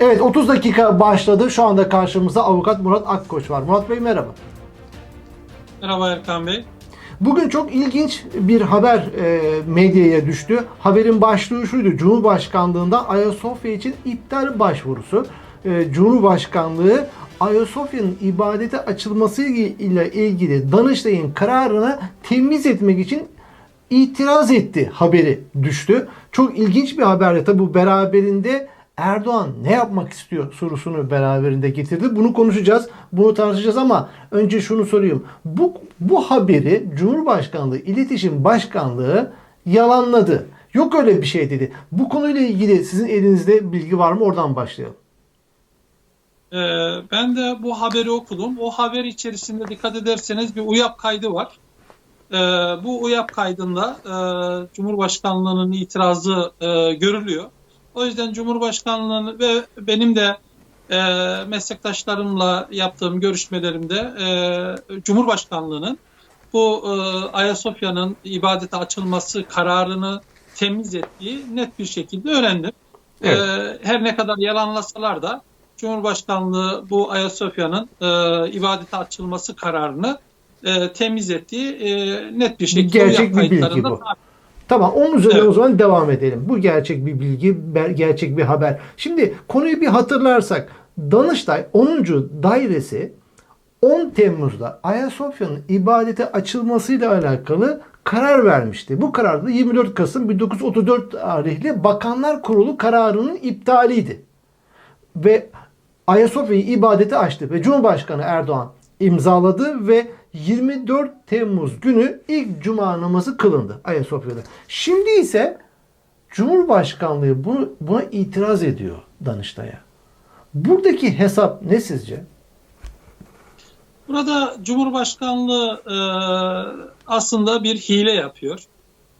Evet 30 dakika başladı. Şu anda karşımızda avukat Murat Akkoç var. Murat Bey merhaba. Merhaba Erkan Bey. Bugün çok ilginç bir haber e, medyaya düştü. Haberin başlığı şuydu. Cumhurbaşkanlığında Ayasofya için iptal başvurusu. E, Cumhurbaşkanlığı Ayasofya'nın ibadete açılması ile ilgili Danıştay'ın kararını temiz etmek için itiraz etti haberi düştü. Çok ilginç bir haberdi. Tabi bu beraberinde Erdoğan ne yapmak istiyor sorusunu beraberinde getirdi. Bunu konuşacağız, bunu tartışacağız ama önce şunu sorayım. Bu, bu haberi Cumhurbaşkanlığı İletişim Başkanlığı yalanladı. Yok öyle bir şey dedi. Bu konuyla ilgili sizin elinizde bilgi var mı? Oradan başlayalım. Ee, ben de bu haberi okudum. O haber içerisinde dikkat ederseniz bir UYAP kaydı var. Ee, bu UYAP kaydında e, Cumhurbaşkanlığının itirazı e, görülüyor. O yüzden Cumhurbaşkanlığının ve benim de e, meslektaşlarımla yaptığım görüşmelerimde e, Cumhurbaşkanlığının bu e, Ayasofya'nın ibadete açılması kararını temiz ettiği net bir şekilde öğrendim. Evet. E, her ne kadar yalanlasalar da Cumhurbaşkanlığı bu Ayasofya'nın e, ibadete açılması kararını e, temiz ettiği e, net bir şekilde Gerçek bir bilgi bu. sabit. Tamam onun üzerine Evet. o zaman devam edelim. Bu gerçek bir bilgi, gerçek bir haber. Şimdi konuyu bir hatırlarsak Danıştay 10. dairesi 10 Temmuz'da Ayasofya'nın ibadete açılmasıyla alakalı karar vermişti. Bu karar da 24 Kasım 1934 tarihli Bakanlar Kurulu kararının iptaliydi. Ve Ayasofya'yı ibadete açtı ve Cumhurbaşkanı Erdoğan imzaladı ve 24 Temmuz günü ilk cuma namazı kılındı Ayasofya'da. Şimdi ise Cumhurbaşkanlığı bunu, buna itiraz ediyor Danıştay'a. Buradaki hesap ne sizce? Burada Cumhurbaşkanlığı e, aslında bir hile yapıyor.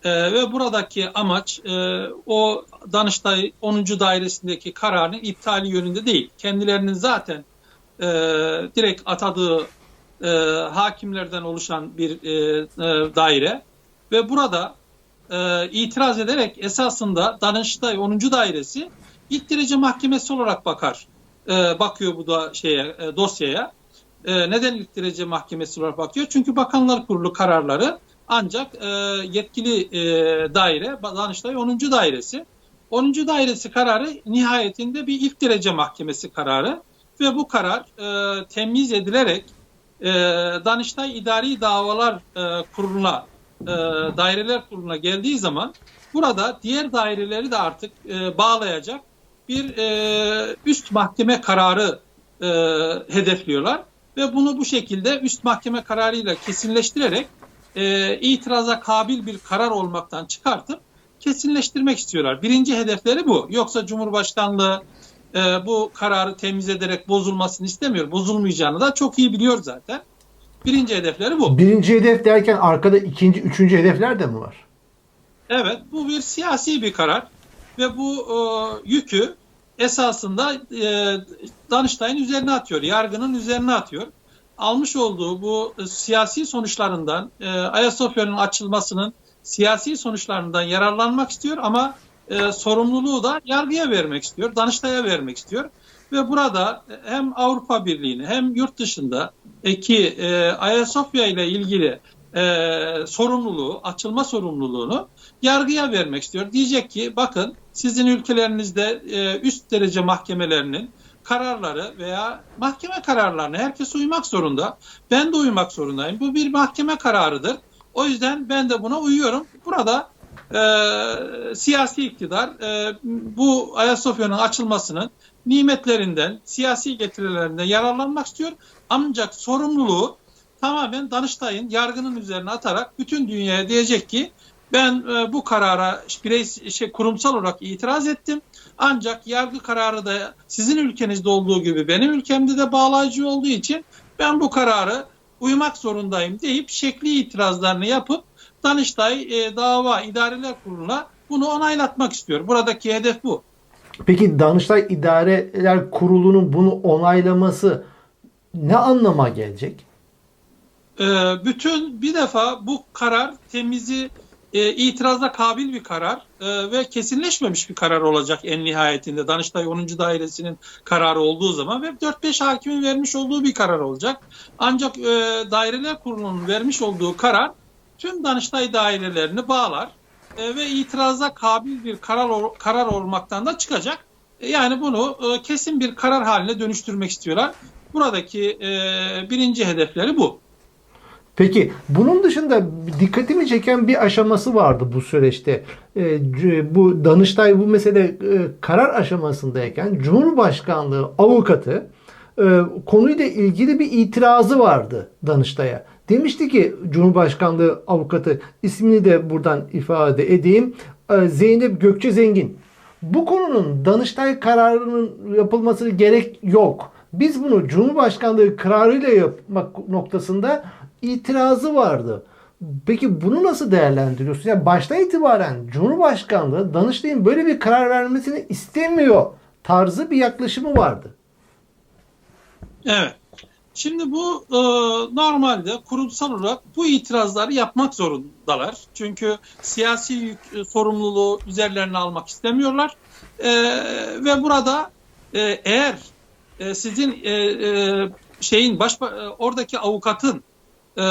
E, ve buradaki amaç e, o Danıştay 10. dairesindeki kararın iptali yönünde değil. Kendilerinin zaten e, direkt atadığı e, hakimlerden oluşan bir e, e, daire ve burada e, itiraz ederek esasında Danıştay 10. dairesi ilk derece mahkemesi olarak bakar. E, bakıyor bu da şeye e, dosyaya. E, neden ilk derece mahkemesi olarak bakıyor? Çünkü Bakanlar Kurulu kararları ancak e, yetkili e, daire Danıştay 10. dairesi. 10. dairesi kararı nihayetinde bir ilk derece mahkemesi kararı ve bu karar e, temiz edilerek e, Danıştay İdari Davalar e, Kurulu'na e, daireler kuruluna geldiği zaman burada diğer daireleri de artık e, bağlayacak bir e, üst mahkeme kararı hedefliyorlar ve bunu bu şekilde üst mahkeme kararıyla kesinleştirerek itiraza kabil bir karar olmaktan çıkartıp kesinleştirmek istiyorlar. Birinci hedefleri bu. Yoksa Cumhurbaşkanlığı e, bu kararı temiz ederek bozulmasını istemiyor. Bozulmayacağını da çok iyi biliyor zaten. Birinci hedefleri bu. Birinci hedef derken arkada ikinci, üçüncü hedefler de mi var? Evet, bu bir siyasi bir karar ve bu e, yükü esasında e, Danıştay'ın üzerine atıyor, yargının üzerine atıyor. Almış olduğu bu e, siyasi sonuçlarından, e, Ayasofya'nın açılmasının siyasi sonuçlarından yararlanmak istiyor ama e, sorumluluğu da yargıya vermek istiyor, Danıştay'a vermek istiyor. Ve burada hem Avrupa Birliği'ni hem yurt dışında ki e, Ayasofya ile ilgili e, sorumluluğu, açılma sorumluluğunu yargıya vermek istiyor. Diyecek ki bakın sizin ülkelerinizde e, üst derece mahkemelerinin kararları veya mahkeme kararlarına herkes uymak zorunda. Ben de uymak zorundayım. Bu bir mahkeme kararıdır. O yüzden ben de buna uyuyorum. Burada e, siyasi iktidar e, bu Ayasofya'nın açılmasının nimetlerinden, siyasi getirilerinden yararlanmak istiyor. Ancak sorumluluğu tamamen Danıştay'ın yargının üzerine atarak bütün dünyaya diyecek ki ben e, bu karara birey şey, kurumsal olarak itiraz ettim. Ancak yargı kararı da sizin ülkenizde olduğu gibi benim ülkemde de bağlayıcı olduğu için ben bu kararı uymak zorundayım deyip şekli itirazlarını yapıp Danıştay e, Dava İdareler Kurulu'na bunu onaylatmak istiyor. Buradaki hedef bu. Peki Danıştay İdareler Kurulu'nun bunu onaylaması ne anlama gelecek? Ee, bütün bir defa bu karar temizi e, itiraza kabil bir karar. e, ve kesinleşmemiş bir karar olacak en nihayetinde. Danıştay 10. Dairesi'nin kararı olduğu zaman ve 4-5 hakimin vermiş olduğu bir karar olacak. Ancak e, Daireler Kurulu'nun vermiş olduğu karar tüm Danıştay dairelerini bağlar e, ve itiraza kabil bir karar karar olmaktan da çıkacak. E, yani bunu e, kesin bir karar haline dönüştürmek istiyorlar. Buradaki e, birinci hedefleri bu. Peki bunun dışında dikkatimi çeken bir aşaması vardı bu süreçte. C- bu Danıştay bu mesele e, karar aşamasındayken Cumhurbaşkanlığı avukatı e, konuyla ilgili bir itirazı vardı Danıştay'a. Demişti ki Cumhurbaşkanlığı avukatı ismini de buradan ifade edeyim. e, Zeynep Gökçe Zengin. Bu konunun Danıştay kararının yapılması gerek yok. Biz bunu Cumhurbaşkanlığı kararıyla yapmak noktasında itirazı vardı. Peki bunu nasıl değerlendiriyorsun? Yani baştan itibaren Cumhurbaşkanlığı Danıştay'ın böyle bir karar vermesini istemiyor tarzı bir yaklaşımı vardı. Evet. Şimdi bu e, normalde kurumsal olarak bu itirazları yapmak zorundalar. Çünkü siyasi yük, e, sorumluluğu üzerlerine almak istemiyorlar. E, ve burada e, eğer e, sizin e, e, şeyin baş e, oradaki avukatın e,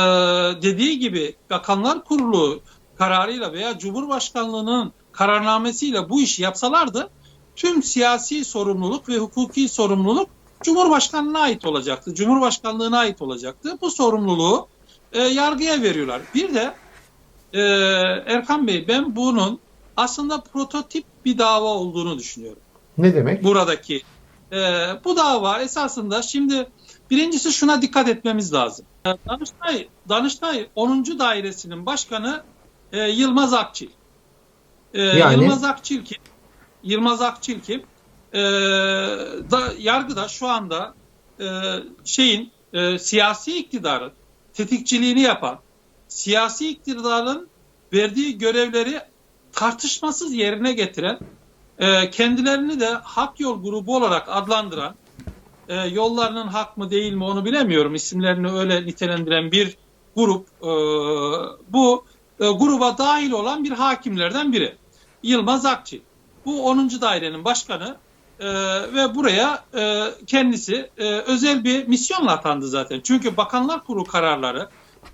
dediği gibi Bakanlar Kurulu kararıyla veya Cumhurbaşkanlığının kararnamesiyle bu işi yapsalardı tüm siyasi sorumluluk ve hukuki sorumluluk Cumhurbaşkanlığına ait olacaktı. Cumhurbaşkanlığına ait olacaktı. Bu sorumluluğu e, yargıya veriyorlar. Bir de e, Erkan Bey ben bunun aslında prototip bir dava olduğunu düşünüyorum. Ne demek? Buradaki e, bu dava esasında şimdi birincisi şuna dikkat etmemiz lazım. E, Danıştay, Danıştay 10. Dairesi'nin başkanı e, Yılmaz Akçil. E, Yani? Yılmaz Akçil kim? Yılmaz Akçil kim? E, da, yargıda şu anda e, şeyin e, siyasi iktidarın tetikçiliğini yapan, siyasi iktidarın verdiği görevleri tartışmasız yerine getiren, e, kendilerini de hak yol grubu olarak adlandıran, e, yollarının hak mı değil mi onu bilemiyorum, isimlerini öyle nitelendiren bir grup, e, bu e, gruba dahil olan bir hakimlerden biri. Yılmaz Akçil. Bu 10. dairenin başkanı e, ve buraya e, kendisi e, özel bir misyonla atandı zaten. Çünkü Bakanlar Kurulu kararları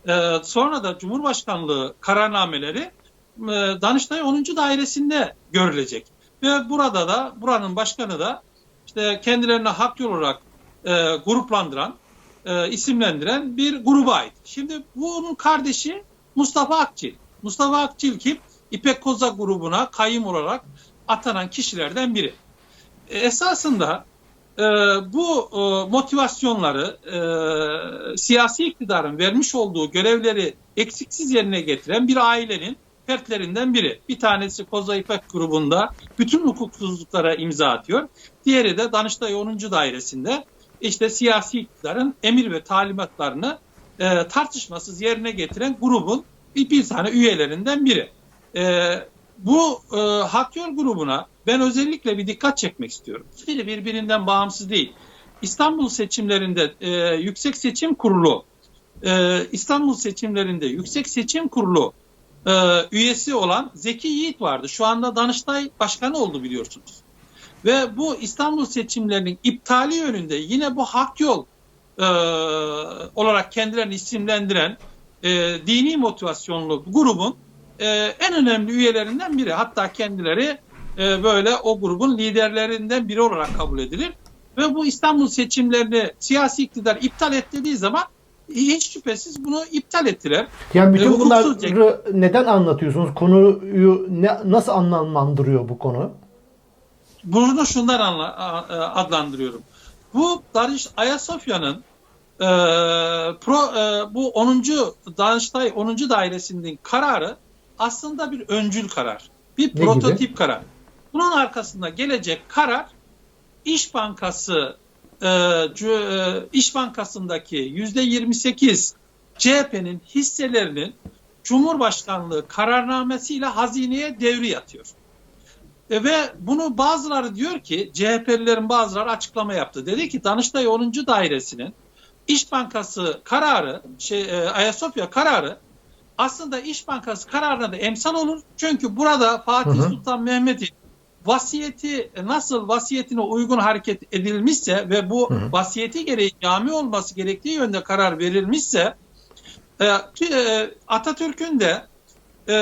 e, sonra da Cumhurbaşkanlığı kararnameleri e, Danıştay 10. dairesinde görülecek. Ve burada da buranın başkanı da işte kendilerine hak yol olarak e, gruplandıran, e, isimlendiren bir gruba ait. Şimdi bunun kardeşi Mustafa Akçil. Mustafa Akçil kim? İpek Koza grubuna kayyum olarak atanan kişilerden biri. E, esasında e, bu e, motivasyonları e, siyasi iktidarın vermiş olduğu görevleri eksiksiz yerine getiren bir ailenin fertlerinden biri. Bir tanesi Koza İpek grubunda bütün hukuksuzluklara imza atıyor. Diğeri de Danıştay 10. Dairesinde işte siyasi iktidarın emir ve talimatlarını e, tartışmasız yerine getiren grubun bir, bir tane üyelerinden biri. E, bu e, hak yol grubuna ben özellikle bir dikkat çekmek istiyorum. Biri birbirinden bağımsız değil. İstanbul seçimlerinde e, Yüksek Seçim Kurulu e, İstanbul seçimlerinde Yüksek Seçim Kurulu e, üyesi olan Zeki Yiğit vardı. Şu anda Danıştay Başkanı oldu biliyorsunuz. Ve bu İstanbul seçimlerinin iptali yönünde yine bu hak yol e, olarak kendilerini isimlendiren e, dini motivasyonlu grubun e, en önemli üyelerinden biri. Hatta kendileri e, böyle o grubun liderlerinden biri olarak kabul edilir. Ve bu İstanbul seçimlerini siyasi iktidar iptal et dediği zaman hiç şüphesiz bunu iptal ettiler. Yani bütün E, bunları neden anlatıyorsunuz? Konuyu ne, nasıl anlamlandırıyor bu konu? Bunu şundan anla, a- adlandırıyorum. Bu Darış Ayasofya'nın e, pro, e, bu 10. Danıştay 10. dairesinin kararı aslında bir öncül karar. Bir Ne prototip karar. Bunun arkasında gelecek karar İş Bankası e, e, İş Bankası'ndaki yüzde 28 CHP'nin hisselerinin Cumhurbaşkanlığı kararnamesiyle hazineye devri yatıyor. E, ve bunu bazıları diyor ki CHP'lilerin bazıları açıklama yaptı. Dedi ki Danıştay 10. Dairesi'nin İş Bankası kararı, şey, e, Ayasofya kararı aslında İş Bankası kararına da emsal olur. Çünkü burada Fatih Hı hı. Sultan Mehmet'in vasiyeti nasıl vasiyetine uygun hareket edilmişse ve bu Hı hı. vasiyeti gereği cami olması gerektiği yönde karar verilmişse e, e, Atatürk'ün de e,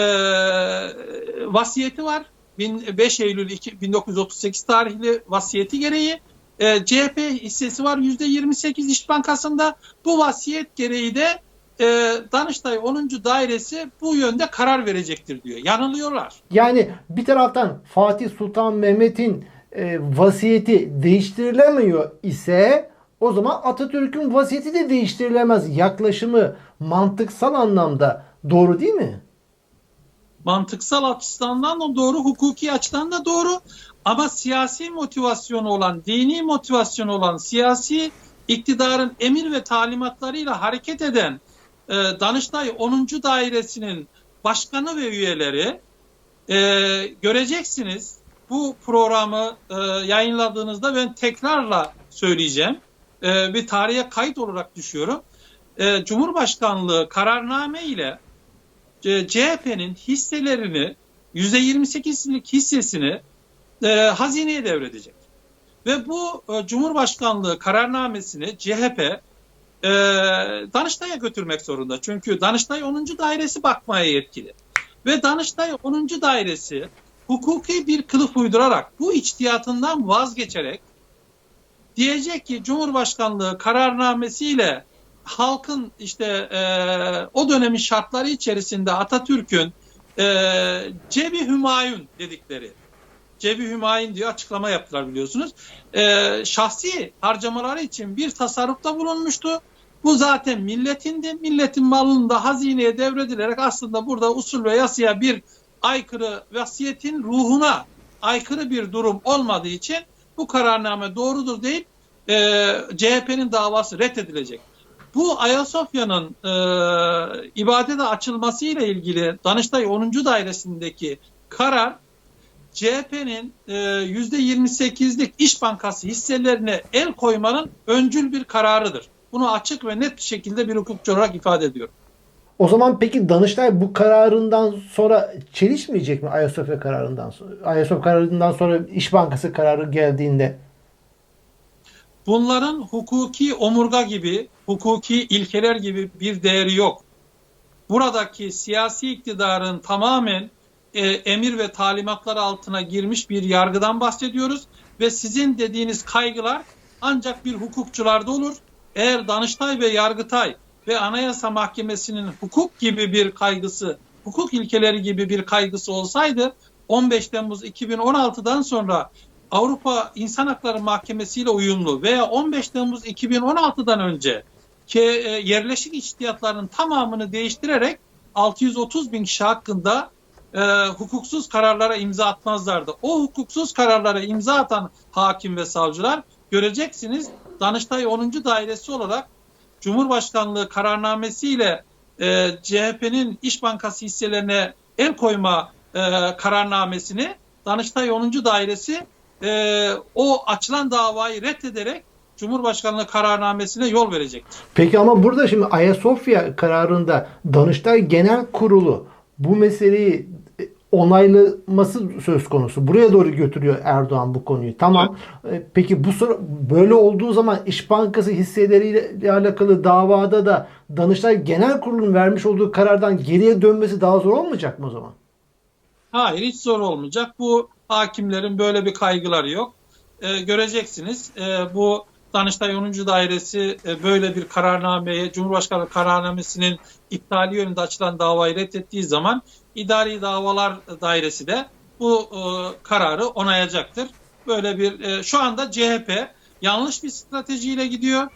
vasiyeti var. Bin- 5 Eylül iki- 1938 tarihli vasiyeti gereği e, CHP hissesi var %28 İş Bankası'nda. Bu vasiyet gereği de e, Danıştay 10. Dairesi bu yönde karar verecektir diyor. Yanılıyorlar. Yani bir taraftan Fatih Sultan Mehmet'in e, vasiyeti değiştirilemiyor ise o zaman Atatürk'ün vasiyeti de değiştirilemez yaklaşımı mantıksal anlamda doğru değil mi? mantıksal açıdan da doğru, hukuki açıdan da doğru. Ama siyasi motivasyonu olan, dini motivasyonu olan, siyasi iktidarın emir ve talimatlarıyla hareket eden e, Danıştay 10. Dairesinin başkanı ve üyeleri e, göreceksiniz. Bu programı e, yayınladığınızda ben tekrarla söyleyeceğim. E, bir tarihe kayıt olarak düşüyorum. Cumhurbaşkanlığı kararname ile CHP'nin hisselerini %28'lik hissesini hazineye devredecek. Ve bu Cumhurbaşkanlığı kararnamesini CHP e, Danıştay'a götürmek zorunda. Çünkü Danıştay 10. dairesi bakmaya yetkili. Ve Danıştay 10. dairesi hukuki bir kılıf uydurarak bu içtihatından vazgeçerek diyecek ki Cumhurbaşkanlığı kararnamesiyle halkın işte e, o dönemin şartları içerisinde Atatürk'ün e, cebi hümayun dedikleri cebi hümayun diye açıklama yaptılar biliyorsunuz. E, şahsi harcamaları için bir tasarrufta bulunmuştu. Bu zaten milletindi. Milletin malını da hazineye devredilerek aslında burada usul ve yasaya bir aykırı vasiyetin ruhuna aykırı bir durum olmadığı için bu kararname doğrudur deyip e, CHP'nin davası reddedilecek. Bu Ayasofya'nın e, ibadete açılması ile ilgili Danıştay 10. Dairesindeki karar CHP'nin e, %28'lik İş Bankası hisselerine el koymanın öncül bir kararıdır. Bunu açık ve net bir şekilde bir hukukçu olarak ifade ediyorum. O zaman peki Danıştay bu kararından sonra çelişmeyecek mi Ayasofya kararından sonra? Ayasofya kararından sonra İş Bankası kararı geldiğinde Bunların hukuki omurga gibi, hukuki ilkeler gibi bir değeri yok. Buradaki siyasi iktidarın tamamen e, emir ve talimatlar altına girmiş bir yargıdan bahsediyoruz ve sizin dediğiniz kaygılar ancak bir hukukçularda olur. Eğer Danıştay ve Yargıtay ve Anayasa Mahkemesi'nin hukuk gibi bir kaygısı, hukuk ilkeleri gibi bir kaygısı olsaydı 15 Temmuz 2016'dan sonra Avrupa İnsan Hakları Mahkemesi ile uyumlu veya 15 Temmuz 2016'dan önce ki e, yerleşik içtihatların tamamını değiştirerek 630 bin kişi hakkında e, hukuksuz kararlara imza atmazlardı. O hukuksuz kararlara imza atan hakim ve savcılar göreceksiniz Danıştay 10. Dairesi olarak Cumhurbaşkanlığı kararnamesiyle e, CHP'nin İş Bankası hisselerine el koyma e, kararnamesini Danıştay 10. Dairesi e, o açılan davayı reddederek Cumhurbaşkanlığı kararnamesine yol verecektir. Peki ama burada şimdi Ayasofya kararında Danıştay Genel Kurulu bu meseleyi onaylaması söz konusu. Buraya doğru götürüyor Erdoğan bu konuyu. Tamam. E, Peki bu soru böyle olduğu zaman İş Bankası hisseleriyle alakalı davada da Danıştay Genel Kurulu'nun vermiş olduğu karardan geriye dönmesi daha zor olmayacak mı o zaman? Hayır hiç zor olmayacak. Bu hakimlerin böyle bir kaygıları yok. Ee, göreceksiniz e, bu Danıştay 10. Dairesi e, böyle bir kararnameye, Cumhurbaşkanı kararnamesinin iptali yönünde açılan davayı reddettiği zaman İdari Davalar Dairesi de bu e, kararı onayacaktır. Böyle bir e, şu anda CHP yanlış bir stratejiyle gidiyor.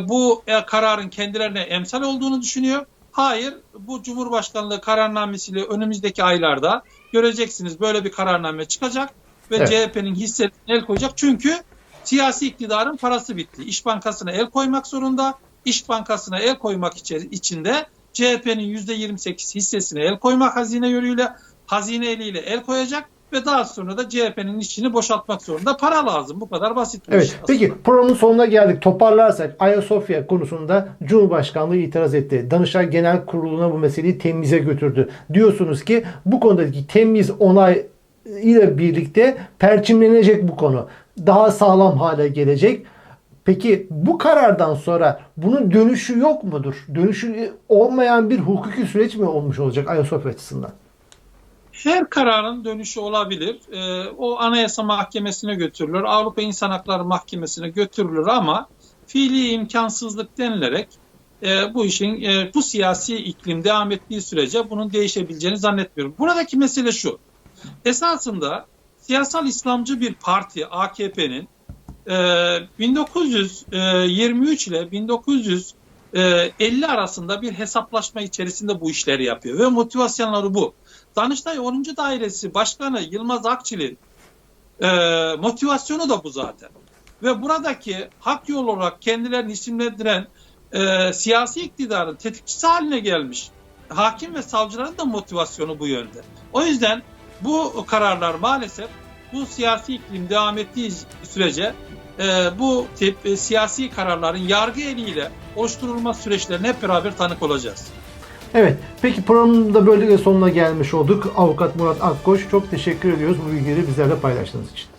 Bu kararın kendilerine emsal olduğunu düşünüyor. Hayır, bu Cumhurbaşkanlığı kararnamesiyle önümüzdeki aylarda göreceksiniz böyle bir kararname çıkacak ve Evet. CHP'nin hisselerine el koyacak. Çünkü siyasi iktidarın parası bitti. İş Bankası'na el koymak zorunda. İş Bankası'na el koymak içi- için de CHP'nin %28 hissesine el koymak hazine yönüyle hazine eliyle el koyacak ve daha sonra da CHP'nin içini boşaltmak zorunda. Para lazım. Bu kadar basit bir Evet. iş Peki programın sonuna geldik. Toparlarsak Ayasofya konusunda Cumhurbaşkanlığı itiraz etti. Danıştay Genel Kurulu'na bu meseleyi temize götürdü. Diyorsunuz ki bu konudaki temiz onay ile birlikte perçinlenecek bu konu. Daha sağlam hale gelecek. Peki bu karardan sonra bunun dönüşü yok mudur? Dönüşü olmayan bir hukuki süreç mi olmuş olacak Ayasofya açısından? Her kararın dönüşü olabilir. Ee, o Anayasa Mahkemesi'ne götürülür, Avrupa İnsan Hakları Mahkemesi'ne götürülür ama fiili imkansızlık denilerek e, bu işin e, bu siyasi iklim devam ettiği sürece bunun değişebileceğini zannetmiyorum. Buradaki mesele şu. Esasında siyasal İslamcı bir parti AKP'nin e, 1923 ile 1950 arasında bir hesaplaşma içerisinde bu işleri yapıyor ve motivasyonları bu. Danıştay 10. Dairesi Başkanı Yılmaz Akçil'in e, motivasyonu da bu zaten. Ve buradaki hak yol olarak kendilerini isimlendiren e, siyasi iktidarın tetikçisi haline gelmiş hakim ve savcıların da motivasyonu bu yönde. O yüzden bu kararlar maalesef bu siyasi iklim devam ettiği sürece e, bu tip e, siyasi kararların yargı eliyle oluşturulma süreçlerine hep beraber tanık olacağız. Evet. Peki programın da böylelikle sonuna gelmiş olduk. Avukat Murat Akkoş çok teşekkür ediyoruz bu bilgileri bizlerle paylaştığınız için.